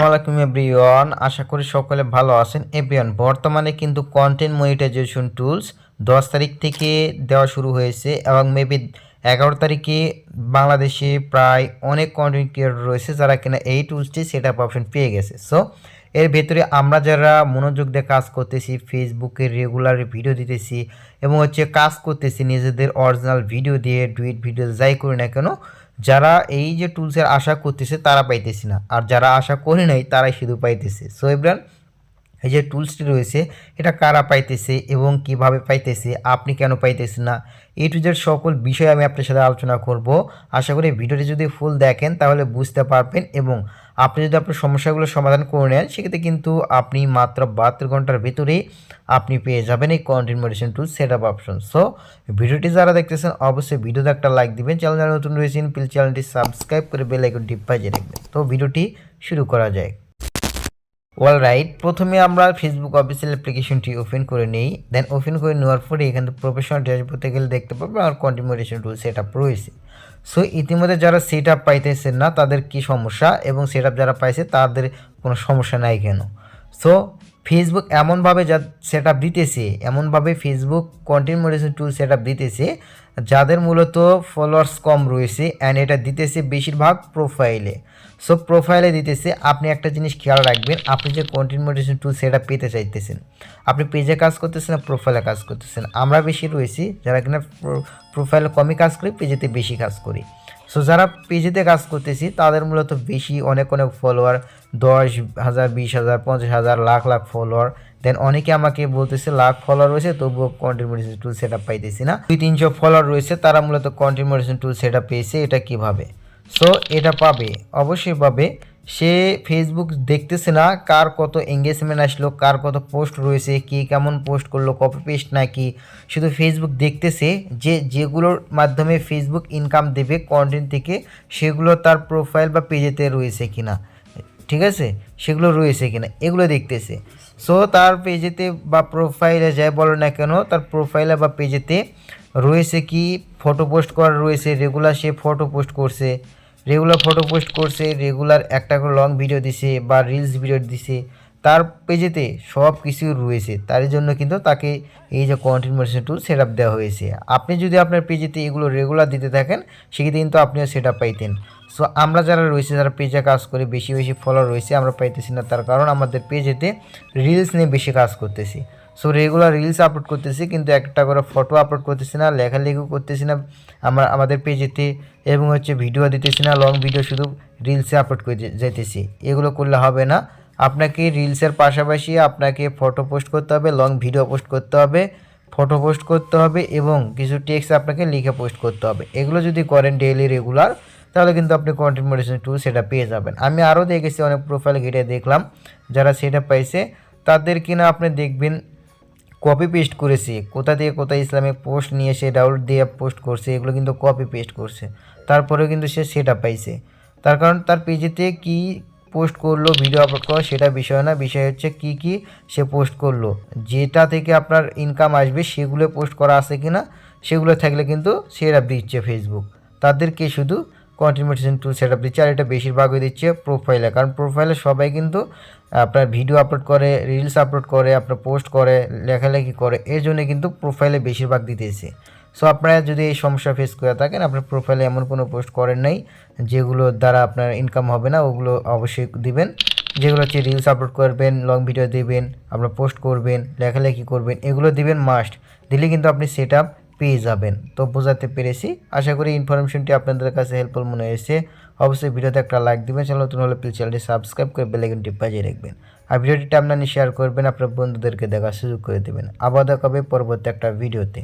আসসালামু আলাইকুম এভরিওয়ান, আশা করি সকলে ভালো আছেন। এভরিওয়ান, বর্তমানে কিন্তু কন্টেন্ট মনিটাইজেশন টুলস দশ তারিখ থেকে দেওয়া শুরু হয়েছে এবং মেবি এগারো তারিখে বাংলাদেশে প্রায় অনেক কন্টেন্ট ক্রিয়েটর রয়েছে যারা কিনা এই টুলসটি সেট আপ অপশন পেয়ে গেছে। সো এর ভেতরে আমরা যারা মনোযোগ দিয়ে কাজ করতেছি ফেসবুকে রেগুলার ভিডিও দিতেছি এবং হচ্ছে কাজ করতেছি, নিজেদের অরিজিনাল ভিডিও দিয়ে ডুইট ভিডিও যাই করি না কেন, যারা এই যে টুলসের আশা করতেছে তারা পাইতেছি না। আর যারা আশা করি নাই তারাই শুধু পাইতেছে। সো এবার এই যে টুলসটি রয়েছে, এটা কারা পাইতেছে এবং কীভাবে পাইতেছে, আপনি কেন পাইতেছেন না, এই টুজের সকল বিষয় আমি আপনার সাথে আলোচনা করব। আশা করি ভিডিওটি যদি ফুল দেখেন, তাহলে বুঝতে পারবেন এবং আপনি যদি আপনার সমস্যাগুলো সমাধান করে নেন, সেক্ষেত্রে কিন্তু আপনি মাত্র বাহাত্তর ঘণ্টার ভিতরেই আপনি পেয়ে যাবেন এই content medicine tool set up option so ভিডিওটি যারা দেখতেছেন, অবশ্যই ভিডিওতে একটা লাইক দিবেন। চ্যানেল যারা নতুন রয়েছেন প্লিজ চ্যানেলটি সাবস্ক্রাইব করে বেল আইকনটি বাজিয়ে রাখবেন। তো, ভিডিওটি শুরু করা যায় অল রাইট প্রথমে আমরা ফেসবুক অফিসিয়াল অ্যাপ্লিকেশনটি ওপেন করে নিই। দেন ওপেন করে নেওয়ার পরে এখান থেকে প্রফেশনাল ড্যাশবোর্ডে গেলে দেখতে পাবো আমার কন্টিমিউটেশন টুল সেট আপ রয়েছে। সো ইতিমধ্যে যারা সেট আপ পাইতেছেন না, তাদের কি সমস্যা? এবং সেট আপ যারা পাইছে, তাদের কোনো সমস্যা নাই কেন? সো ফেসবুক এমনভাবে যা সেট দিতেছে, এমনভাবে Facebook content moderation tool set দিতেছে, যাদের মূলত ফলোয়ার্স কম রয়েছে অ্যান্ড এটা দিতেছে বেশিরভাগ প্রোফাইলে সো প্রোফাইলে দিতেছে, আপনি একটা জিনিস খেয়াল রাখবেন, আপনি যে কন্টেন্ট মডিটেশন টুল সেট পেতে চাইতেছেন আপনি পেজে কাজ করতেছেন না প্রোফাইলে কাজ করতেছেন। আমরা বেশি রয়েছি, যারা কিনা প্রোফাইলে কমই কাজ করি পেজেতে বেশি কাজ করি। সো যারা পেজেতে কাজ করতেছি, তাদের মূলত বেশি অনেক অনেক ফলোয়ার দশ হাজার, বিশ হাজার, পঞ্চাশ হাজার, লাখ লাখ ফলোয়ার দেন অনেকে আমাকে বলতেছে, লাখ ফলোয়ার রয়েছে, তবুও কন্টেন্ট টুল সেট আপ পাইতেছি না। দুই, তিনশো ফলোয়ার রয়েছে, তারা মূলত কন্টেন্ট টুল সেট আপ পেয়েছে, এটা কীভাবে? সো এটা পাবে, অবশ্যই পাবে। সে ফেসবুক দেখতেছে না, কার কত এঙ্গেজমেন্ট আসলো, কার কত পোস্ট রয়েছে, কি কেমন পোস্ট করল কপি পেস্ট নাকি, শুধু ফেসবুক দেখতেছে যে যেগুলোর মাধ্যমে ফেসবুক ইনকাম দেবে কন্টেন্ট থেকে, সেগুলো তার প্রোফাইল বা পেজেতে রয়েছে কিনা, ঠিক আছে? সেগুলো রয়েছে কিনা, এগুলো দেখতেছে। সো তার পেজেতে বা প্রোফাইলে যাই বলো না কেন, তার প্রোফাইলে বা পেজেতে রয়েছে কি ফটো পোস্ট করা রয়েছে রেগুলার সে ফটো পোস্ট করছে রেগুলার ফটো পোস্ট করছে রেগুলার একটা করে লং ভিডিও দিছে বা রিলস ভিডিও দিছে, তার পেজেতে সব কিছু রয়েছে। তার জন্য কিন্তু তাকে এই যে content moderation tool set up দেওয়া হয়েছে। আপনি যদি আপনার পেজেতে এগুলো রেগুলার দিতে থাকেন, সেক্ষেত্রে কিন্তু আপনিও সেট আপ পাইতেন। সো আমরা যারা রয়েছে, যারা পেজে কাজ করে, বেশি বেশি ফলো রয়েছে, আমরা পাইতেছি না। তার কারণ আমাদের পেজেতে রিলস নিয়ে বেশি কাজ করতেছি। সো রেগুলার রিলস আপলোড করতেছি, কিন্তু একটা করে ফটো আপলোড করতেছি না, লেখালেখিও করতেছি না, আমার, আমাদের পেজেতে এবং হচ্ছে ভিডিও দিতেছি না লং ভিডিও শুধু রিলসে আপলোড করে যেতেছি। এগুলো করলে হবে না। আপনাকে রিলসের পাশাপাশি আপনাকে ফটো পোস্ট করতে হবে লং ভিডিও পোস্ট করতে হবে ফটো পোস্ট করতে হবে, এবং কিছু টেক্সট আপনাকে লিখে পোস্ট করতে হবে। এগুলো যদি করেন ডেইলি রেগুলার তাহলে কিন্তু আপনি কন্টেন্ট মডিটেশন টুল সেটা পেয়ে যাবেন। আমি আরও দেখেছি, অনেক প্রোফাইল ঘেটে দেখলাম, যারা সেটা পাইছে, তাদের কিনা আপনি দেখবেন কপি পেস্ট করেছে, কোথা থেকে কোথায় ইসলামিক পোস্ট নিয়ে সে ডাউনলোড দিয়ে পোস্ট করছে, এগুলো কিন্তু কপি পেস্ট করছে। তারপরেও কিন্তু সে সেটা পাইছে। তার কারণ তার পেজেতে কি পোস্ট করল ভিডিও আপলোড করল, সেটা বিষয় না, বিষয় হচ্ছে কি কি সে পোস্ট করল। যেটা থেকে আপনার ইনকাম আসবে, সেগুলো পোস্ট করা আছে কি না সেগুলো থাকলে কিন্তু সেটা দিচ্ছে ফেসবুক তাদেরকে শুধু কন্টিনিউশন টুল সেট আপ দিচ্ছে। আর এটা বেশিরভাগই দিচ্ছে প্রোফাইলে কারণ প্রোফাইলে সবাই কিন্তু আপনার ভিডিও আপলোড করে রিলস আপলোড করে, আপনার পোস্ট করে, লেখালেখি করে। এর জন্য কিন্তু প্রোফাইলে বেশিরভাগ দিতেছে। সো আপনারা যদি এই সমস্যা ফেস করে থাকেন, আপনার প্রোফাইলে এমন কোনো পোস্ট করেন নাই যেগুলোর দ্বারা আপনার ইনকাম হবে না, ওগুলো অবশ্যই দিবেন। যেগুলো হচ্ছে রিলস আপলোড করবেন লং ভিডিও দেবেন, আপনার পোস্ট করবেন, লেখালেখি করবেন, এগুলো দিবেন মাস্ট দিলে কিন্তু আপনি সেট আপ পেয়ে যাবেন। তো বোঝাতে পেরেছি। আশা করি ইনফরমেশনটি আপনাদের কাছে হেল্পফুল মনে হয়েছে। অবশ্যই ভিডিওতে একটা লাইক দিবেন, চ্যানেল নতুন হলে প্লিজ চ্যানেলটি সাবস্ক্রাইব করে বেলাইকনটি বাজিয়ে রাখবেন। আর ভিডিওটি আপনারা শেয়ার করবেন, আপনার বন্ধুদেরকে দেখার সুযোগ করে দেবেন। আবার দেখাবে পরবর্তী একটা ভিডিওতে